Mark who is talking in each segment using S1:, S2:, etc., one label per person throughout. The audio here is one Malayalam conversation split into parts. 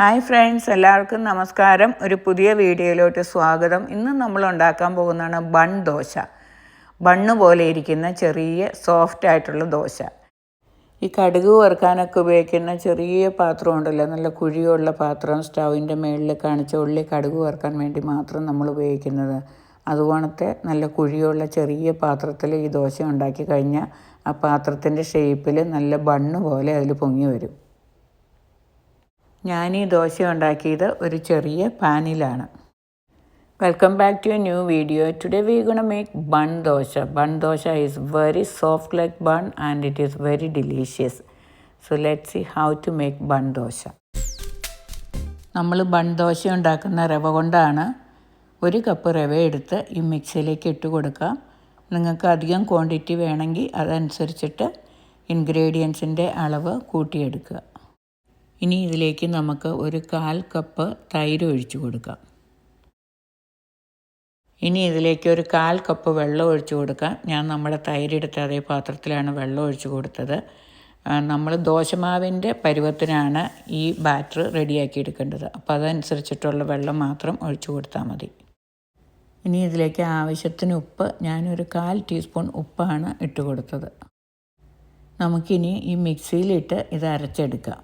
S1: ഹായ് ഫ്രണ്ട്സ് എല്ലാവർക്കും നമസ്കാരം. ഒരു പുതിയ വീഡിയോയിലോട്ട് സ്വാഗതം. ഇന്ന് നമ്മൾ ഉണ്ടാക്കാൻ പോകുന്നതാണ് ബൺ ദോശ. ബണ്ണ് പോലെ ഇരിക്കുന്ന ചെറിയ സോഫ്റ്റ് ആയിട്ടുള്ള ദോശ. ഈ കടുക് വറുക്കാനൊക്കെ ഉപയോഗിക്കുന്ന ചെറിയ പാത്രം ഉണ്ടല്ലോ. നല്ല കുഴിയുള്ള പാത്രം സ്റ്റൗവിന്റെ മുകളിൽ കാണിച്ച ഉള്ളി കടുക് വറുക്കാൻ വേണ്ടി മാത്രം നമ്മൾ ഉപയോഗിക്കുന്നത്. അതുപോണത്തെ നല്ല കുഴിയുള്ള ചെറിയ പാത്രത്തിൽ ഈ ദോശ ഉണ്ടാക്കി കഴിഞ്ഞാൽ ആ പാത്രത്തിന്റെ ഷേപ്പിൽ നല്ല ബണ്ണ് പോലെ അതിൽ പൊങ്ങി വരും. ഞാൻ ഈ ദോശ ഉണ്ടാക്കിയത് ഒരു ചെറിയ പാനിലാണ്. Welcome back to a new video today we gonna make bun dosa. Bun dosa is very soft like bun and it is very delicious so let see how to make bun dosa. നമ്മൾ ബൺ ദോശ ഉണ്ടാക്കുന്ന റവ കൊണ്ടാണ് ഒരു കപ്പ് റവ എടുത്ത് ഈ മിക്സിയിലേക്ക് ഇട്ട് കൊടുക്കാം നിങ്ങൾക്ക് അധികം ക്വാണ്ടിറ്റി വേണമെങ്കിൽ അതനുസരിച്ചിട്ട് ഇൻഗ്രീഡിയൻസിന്റെ അളവ് കൂട്ടിയെടുക്കുക. ഇനി ഇതിലേക്ക് നമുക്ക് ഒരു കാൽ കപ്പ് തൈര് ഒഴിച്ചു കൊടുക്കാം. ഇനി ഇതിലേക്ക് ഒരു കാൽ കപ്പ് വെള്ളം ഒഴിച്ചു കൊടുക്കാം. ഞാൻ നമ്മുടെ തൈരെടുത്ത അതേ പാത്രത്തിലാണ് വെള്ളം ഒഴിച്ചു കൊടുത്തത്. നമ്മൾ ദോശമാവിന്റെ പരുവത്തിനാണ് ഈ ബാറ്റർ റെഡിയാക്കി എടുക്കേണ്ടത്. അപ്പോൾ അതനുസരിച്ചിട്ടുള്ള വെള്ളം മാത്രം ഒഴിച്ചു കൊടുത്താൽ മതി. ഇനി ഇതിലേക്ക് ആവശ്യത്തിന് ഉപ്പ് ഞാനൊരു കാൽ ടീസ്പൂൺ ഉപ്പാണ് ഇട്ട് കൊടുത്തത്. നമുക്കിനി ഈ മിക്സിയിലിട്ട് ഇത് അരച്ചെടുക്കാം.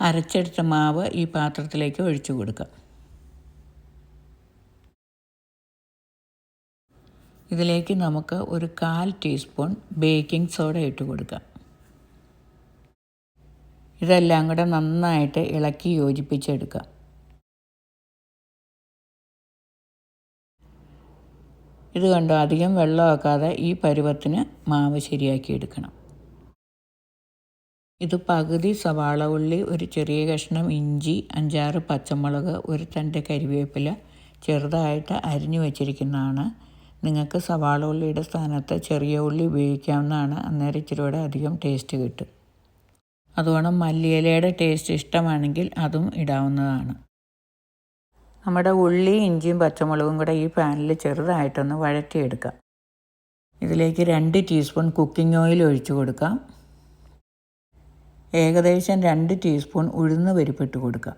S1: അരച്ചെടുത്ത മാവ് ഈ പാത്രത്തിലേക്ക് ഒഴിച്ചു കൊടുക്കുക ഇതിലേക്ക് നമുക്ക് ഒരു കാൽ ടീസ്പൂൺ ബേക്കിംഗ് സോഡ ഇട്ട് കൊടുക്കാം. ഇതെല്ലാം കൂടെ നന്നായിട്ട് ഇളക്കി യോജിപ്പിച്ചെടുക്കാം. ഇത് കണ്ടോ അധികം വെള്ളമാക്കാതെ ഈ പരുവത്തിന് മാവ് ശരിയാക്കി എടുക്കണം ഇത് പകുതി സവാള ഉള്ളി ഒരു ചെറിയ കഷ്ണം ഇഞ്ചി അഞ്ചാറ് പച്ചമുളക് ഒരു തണ്ട് കരിവേപ്പില ചെറുതായിട്ട് അരിഞ്ഞു വച്ചിരിക്കുന്നതാണ്. നിങ്ങൾക്ക് സവാള ഉള്ളിയുടെ സ്ഥാനത്ത് ചെറിയ ഉള്ളി ഉപയോഗിക്കാവുന്നതാണ്. അന്നേരം ഇച്ചിരി കൂടെ അധികം ടേസ്റ്റ് കിട്ടും. അതുകൊണ്ട് മല്ലിയിലയുടെ ടേസ്റ്റ് ഇഷ്ടമാണെങ്കിൽ അതും ഇടാവുന്നതാണ്. നമ്മുടെ ഉള്ളി ഇഞ്ചിയും പച്ചമുളകും കൂടെ ഈ പാനിൽ ചെറുതായിട്ടൊന്ന് വഴറ്റിയെടുക്കാം. ഇതിലേക്ക് രണ്ട് ടീസ്പൂൺ കുക്കിംഗ് ഓയിൽ ഒഴിച്ചു കൊടുക്കാം. ഏകദേശം രണ്ട് ടീസ്പൂൺ ഉഴുന്ന് പരിപ്പിട്ട് കൊടുക്കുക.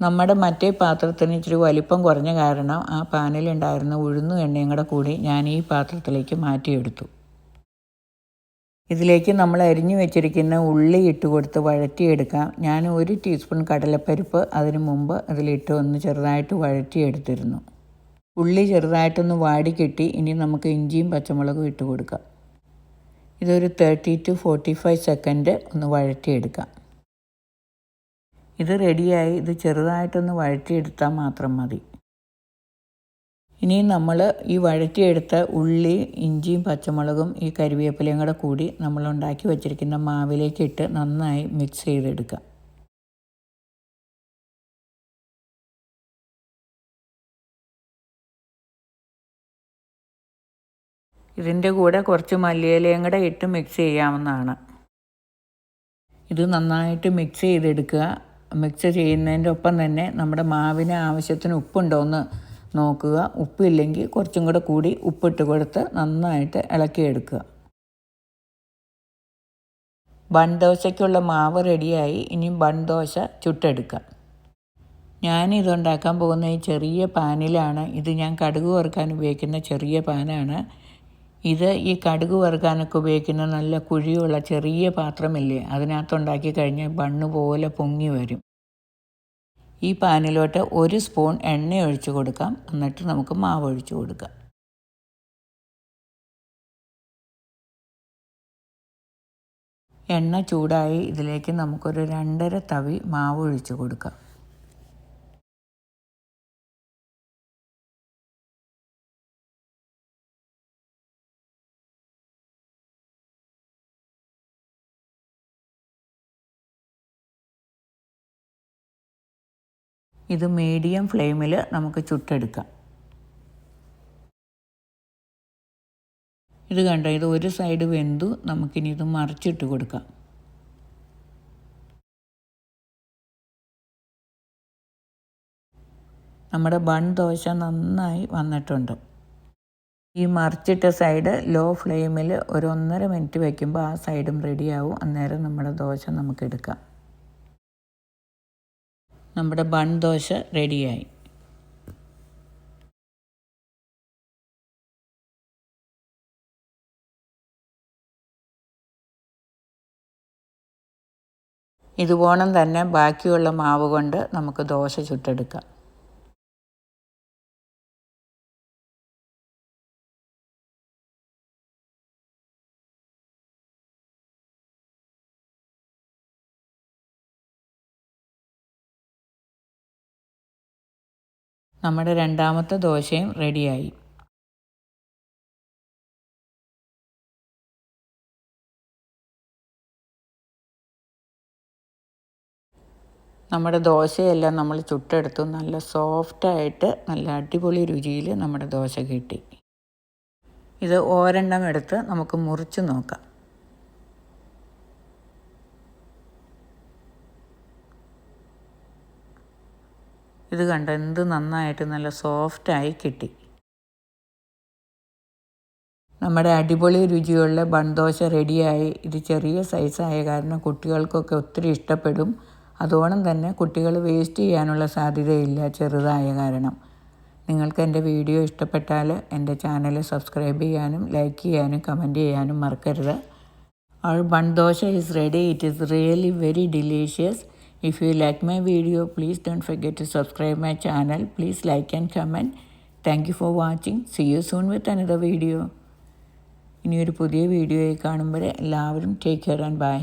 S1: നമ്മുടെ മറ്റേ പാത്രത്തിന് ഇച്ചിരി വലിപ്പം കുറഞ്ഞ കാരണം ആ പാനിലുണ്ടായിരുന്ന ഉഴുന്നും എണ്ണയും കൂടെ കൂടി ഞാൻ ഈ പാത്രത്തിലേക്ക് മാറ്റിയെടുത്തു. ഇതിലേക്ക് നമ്മൾ അരിഞ്ഞു വെച്ചിരിക്കുന്ന ഉള്ളി ഇട്ട് കൊടുത്ത് വഴറ്റിയെടുക്കാം. ഞാൻ ഒരു ടീസ്പൂൺ കടലപ്പരിപ്പ് അതിനു മുമ്പ് അതിലിട്ട് ഒന്ന് ചെറുതായിട്ട് വഴറ്റിയെടുത്തിരുന്നു. ഉള്ളി ചെറുതായിട്ടൊന്ന് വാടി ഇനി നമുക്ക് ഇഞ്ചിയും പച്ചമുളകും ഇട്ട് കൊടുക്കാം. ഇതൊരു thirty two forty five second ഒന്ന് വഴറ്റിയെടുക്കാം. ഇത് റെഡിയായി ഇത് ചെറുതായിട്ടൊന്ന് വഴറ്റിയെടുത്താൽ മാത്രം മതി. ഇനി നമ്മൾ ഈ വഴറ്റിയെടുത്ത ഉള്ളി ഇഞ്ചിയും പച്ചമുളകും ഈ കരിവേപ്പിലയും കൂടെ കൂടി നമ്മൾ ഉണ്ടാക്കി വച്ചിരിക്കുന്ന മാവിലേക്കിട്ട് നന്നായി മിക്സ് ചെയ്തെടുക്കാം. ഇതിന്റെ കൂടെ കുറച്ച് മല്ലിയിലയും കൂടെ ഇട്ട് മിക്സ് ചെയ്യാവുന്നതാണ്. ഇത് നന്നായിട്ട് മിക്സ് ചെയ്തെടുക്കുക. മിക്സ് ചെയ്യുന്നതിന്റെ ഒപ്പം തന്നെ നമ്മുടെ മാവിന് ആവശ്യത്തിന് ഉപ്പുണ്ടോ എന്ന് നോക്കുക. ഉപ്പില്ലെങ്കിൽ കുറച്ചും കൂടെ കൂടി ഉപ്പിട്ട് കൊടുത്ത് നന്നായിട്ട് ഇളക്കിയെടുക്കുക. ബൺ ദോശയ്ക്കുള്ള മാവ് റെഡിയായി. ഇനി ബൺ ദോശ ചുട്ടെടുക്കാം. ഞാൻ ഇതുണ്ടാക്കാൻ പോകുന്ന ഈ ചെറിയ പാനിലാണ്. ഇത് ഞാൻ കടുക് വറുക്കാൻ ഉപയോഗിക്കുന്ന ചെറിയ പാനാണ്. ഇത് ഈ കടുക് വറുക്കാനൊക്കെ ഉപയോഗിക്കുന്ന നല്ല കുഴിയുള്ള ചെറിയ പാത്രമില്ലേ അതിനകത്തുണ്ടാക്കി കഴിഞ്ഞാൽ ബണ്ണ് പോലെ പൊങ്ങി വരും. ഈ പാനിലോട്ട് ഒരു സ്പൂൺ എണ്ണ ഒഴിച്ചു കൊടുക്കാം. എന്നിട്ട് നമുക്ക് മാവ് ഒഴിച്ചു കൊടുക്കാം. എണ്ണ ചൂടായി ഇതിലേക്ക് നമുക്കൊരു രണ്ടര തവി മാവ് ഒഴിച്ചു കൊടുക്കാം. ഇത് മീഡിയം ഫ്ലെയിമിൽ നമുക്ക് ചുട്ടെടുക്കാം. ഇത് കണ്ട ഇത് ഒരു സൈഡ് വെന്തു നമുക്കിനി ഇത് മറിച്ചിട്ട് കൊടുക്കാം. നമ്മുടെ ബൺ ദോശ നന്നായി വന്നിട്ടുണ്ട്. ഈ മറിച്ചിട്ട സൈഡ് ലോ ഫ്ലെയിമിൽ ഒരു ഒന്നര മിനിറ്റ് വയ്ക്കുമ്പോൾ ആ സൈഡും റെഡിയാവും അന്നേരം നമ്മുടെ ദോശ നമുക്ക് എടുക്കാം. നമ്മുടെ ബൺ ദോശ റെഡിയായി. ഇതുപോണം തന്നെ ബാക്കിയുള്ള മാവ് കൊണ്ട് നമുക്ക് ദോശ ചുട്ടെടുക്കാം. നമ്മുടെ രണ്ടാമത്തെ ദോശയും റെഡിയായി. നമ്മുടെ ദോശയെല്ലാം നമ്മൾ ചുട്ടെടുത്തു. നല്ല സോഫ്റ്റായിട്ട് നല്ല അടിപൊളി രുചിയിൽ നമ്മുടെ ദോശ കിട്ടി. ഇത് ഓരെണ്ണം എടുത്ത് നമുക്ക് മുറിച്ച് നോക്കാം. ഇത് കണ്ട എന്ത് നന്നായിട്ട് നല്ല സോഫ്റ്റായി കിട്ടി. നമ്മുടെ അടിപൊളി രുചിയുള്ള ബൺദോശ റെഡിയായി. ഇത് ചെറിയ സൈസായ കാരണം കുട്ടികൾക്കൊക്കെ ഒത്തിരി ഇഷ്ടപ്പെടും. അതോണം തന്നെ കുട്ടികൾ വേസ്റ്റ് ചെയ്യാനുള്ള സാധ്യതയില്ല ചെറുതായ കാരണം. നിങ്ങൾക്ക് എന്റെ വീഡിയോ ഇഷ്ടപ്പെട്ടാൽ എന്റെ ചാനൽ സബ്സ്ക്രൈബ് ചെയ്യാനും ലൈക്ക് ചെയ്യാനും കമന്റ് ചെയ്യാനും മറക്കരുത്. അവർ ബൺദോശ is ready it is really very delicious. If you like my video please don't forget to subscribe my channel please like and comment thank you for watching see you soon with another video ഇനിയൊരു പുതിയ വീഡിയോയിൽ കാണുമ്പോൾ എല്ലാവരും ടേക്ക് കെയർ ആൻഡ് ബൈ